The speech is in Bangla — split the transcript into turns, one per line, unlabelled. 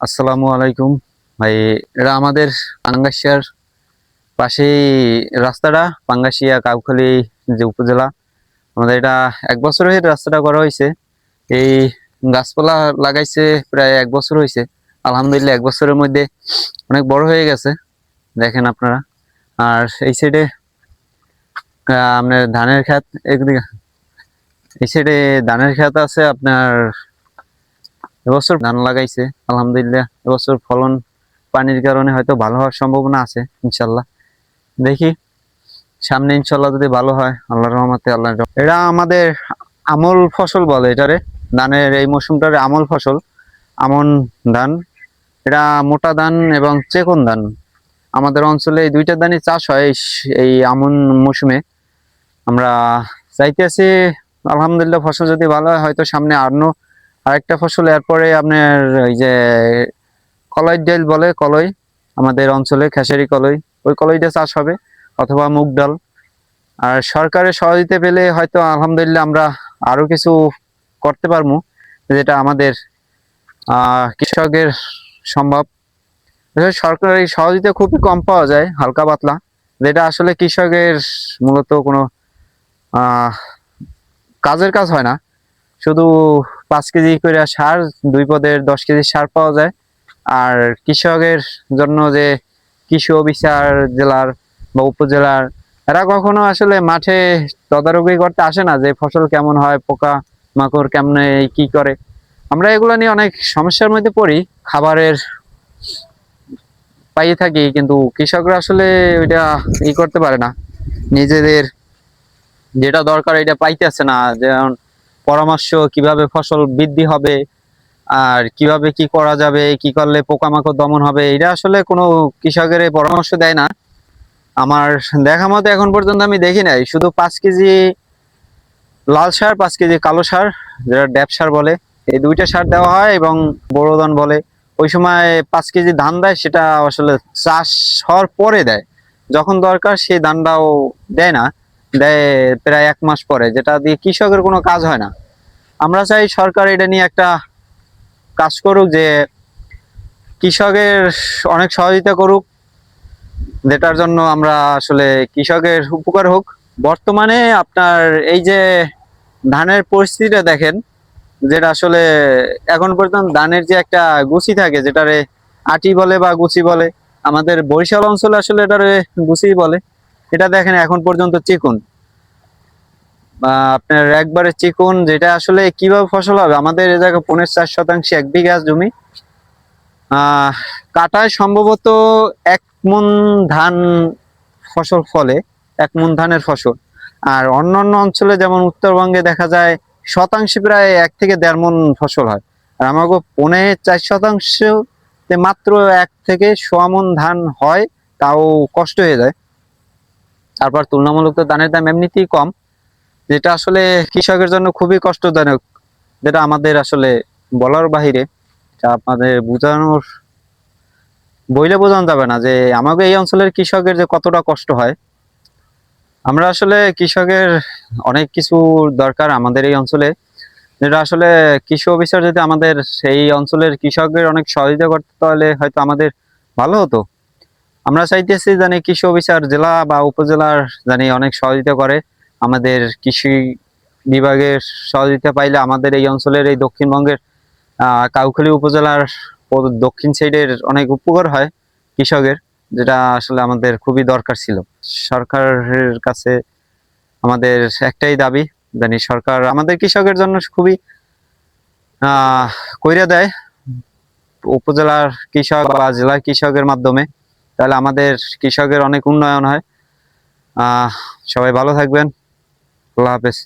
আসসালামু আলাইকুম। ভাই, এটা আমাদের পাঙ্গাসিয়ার পাশেই রাস্তাটা পাঙ্গাসিয়া কাউখালি যে উপজেলা। আমাদের এটা এক বছরের রাস্তাটা করা হয়েছে। এই গাছপালা লাগাইছে প্রায় এক বছর হয়েছে। আলহামদুলিল্লাহ, এক বছরের মধ্যে অনেক বড় হয়ে গেছে, দেখেন আপনারা। আর এই সাইডে আপনার ধানের একদিকে এই সাইডে ধানের ক্ষেত আছে আপনার এবছর ধান লাগাইছে, আলহামদুলিল্লাহ। এবছর ফলন পানির কারণে হয়তো ভালো হওয়ার সম্ভাবনা আছে ইনশাল্লাহ দেখি, সামনে ইনশাল্লাহ যদি ভালো হয়, আল্লাহর রহমতে আল্লাহ এটা আমাদের আমল ফসল বলে এটারে। ধানের এই মৌসুমটারে আমল ফসল, আমন ধান। এটা মোটা ধান এবং চেকন ধান। আমাদের অঞ্চলে এই দুইটা ধানই চাষ হয় এই আমন মৌসুমে। আমরা চাইতেছি, আলহামদুলিল্লাহ ফসল যদি ভালো হয়, হয়তো সামনে আরনো আরেকটা ফসল, এরপরে আপনার ওই যে কলাই ডাল বলে, কলই। আমাদের অঞ্চলে খেসারি কলই। ওই কলইটা চাষ হবে, অথবা মুগ ডাল। আর সরকারের সহযোগিতা পেলে হয়তো আলহামদুলিল্লাহ আমরা আরও কিছু করতে পারব, যেটা আমাদের কৃষকের সম্ভব। সরকারি সহযোগিতা খুবই কম পাওয়া যায়, হালকা পাতলা। যেটা আসলে কৃষকের মূলত কোনো কাজের কাজ হয় না। শুধু পাঁচ কেজি করে সার, দুই পদের দশ কেজি সার পাওয়া যায়। আর কৃষকের জন্য যে কৃষি অফিসার জেলার বা উপজেলার, এরা কখনো আসলে মাঠে তদারকি করতে আসে না যে ফসল কেমন হয়, পোকা মাকড় কেমনে, কি করে। আমরা এগুলো নিয়ে অনেক সমস্যার মধ্যে পড়ি, খাবারের পাইয়ে থাকি, কিন্তু কৃষকরা আসলে ওইটা ই করতে পারে না। নিজেদের যেটা দরকার, এটা পাইতেছে না। যেমন পরামর্শ, কীভাবে ফসল বৃদ্ধি হবে, আর কীভাবে কি করা যাবে, কি করলে পোকামাকড় দমন হবে, এটা আসলে কোনো কৃষকের পরামর্শ দেয় না। আমার দেখা মতো এখন পর্যন্ত আমি দেখি নাই। শুধু পাঁচ কেজি লাল সার, পাঁচ কেজি কালো সার, যেটা ড্যাপ সার বলে, এই দুইটা সার দেওয়া হয় এবং বোরোদান বলে। ওই সময় পাঁচ কেজি ধান দেয়, সেটা আসলে চাষ হওয়ার পরে দেয়। যখন দরকার সেই ধানটাও দেয় না, দেয় প্রায় এক মাস পরে, যেটা দিয়ে কৃষকের কোনো কাজ হয় না। আমরা চাই সরকার এটা নিয়ে একটা কাজ করুক যে কৃষকের অনেক সহযোগিতা করুক, যেটার জন্য আমরা আসলে কৃষকের উপকার হোক। বর্তমানে আপনার এই যে ধানের পরিস্থিতিটা দেখেন, যেটা আসলে এখন পর্যন্ত ধানের যে একটা গুছি থাকে, যেটারে আটি বলে বা গুছি বলে, আমাদের বরিশাল অঞ্চলে আসলে এটারে গুছি বলে, এটা দেখেন এখন পর্যন্ত চিকুন। আপনার একবারে চিকুন, যেটা আসলে কীভাবে ফসল হবে? আমাদের এ জায়গায় পনেরো চার শতাংশ এক বিঘা জমি। কাটায় সম্ভবত এক মন ধান ফসল ফলে, এক মন ধানের ফসল। আর অন্যান্য অঞ্চলে যেমন উত্তরবঙ্গে দেখা যায়, শতাংশে প্রায় এক থেকে দেড় মন ফসল হয়। আর আমাকে পনে চার শতাংশ মাত্র এক থেকে মন ধান হয়, তাও কষ্ট হয়ে যায়। তারপর তুলনামূলক তো ধানের দাম এমনিতেই কম। যেটা আসলে কৃষকের জন্য খুবই কষ্টজনক যেটা আমাদের আসলে বলার বাহিরে আপনাদের বোঝানোর, বইলে বোঝানো যাবে না যে আমাকে এই অঞ্চলের কৃষকের যে কতটা কষ্ট হয়। আমরা আসলে কৃষকের অনেক কিছু দরকার আমাদের এই অঞ্চলে। যেটা আসলে কৃষি অফিসার যদি আমাদের সেই অঞ্চলের কৃষকের অনেক সহযোগিতা করতে তাহলে হয়তো আমাদের ভালো হতো। আমরা চাইতেছি জানি কৃষি অফিসার জেলা বা উপজেলার জানি অনেক সহযোগিতা করে। আমাদের কৃষি বিভাগের সহযোগিতা পাইলে আমাদের এই অঞ্চলের, এই দক্ষিণবঙ্গের কাউখালী উপজেলার দক্ষিণ সাইডের অনেক উপকার হয় কৃষকের, যেটা আসলে আমাদের খুবই দরকার ছিল। সরকারের কাছে আমাদের একটাই দাবি, জানি সরকার আমাদের কৃষকের জন্য খুবই কইরা দেয় উপজেলার কৃষক বা জেলার কৃষকের মাধ্যমে, তাহলে আমাদের কৃষকের অনেক উন্নয়ন হয়। সবাই ভালো থাকবেন। আল্লাহ হাফেজ।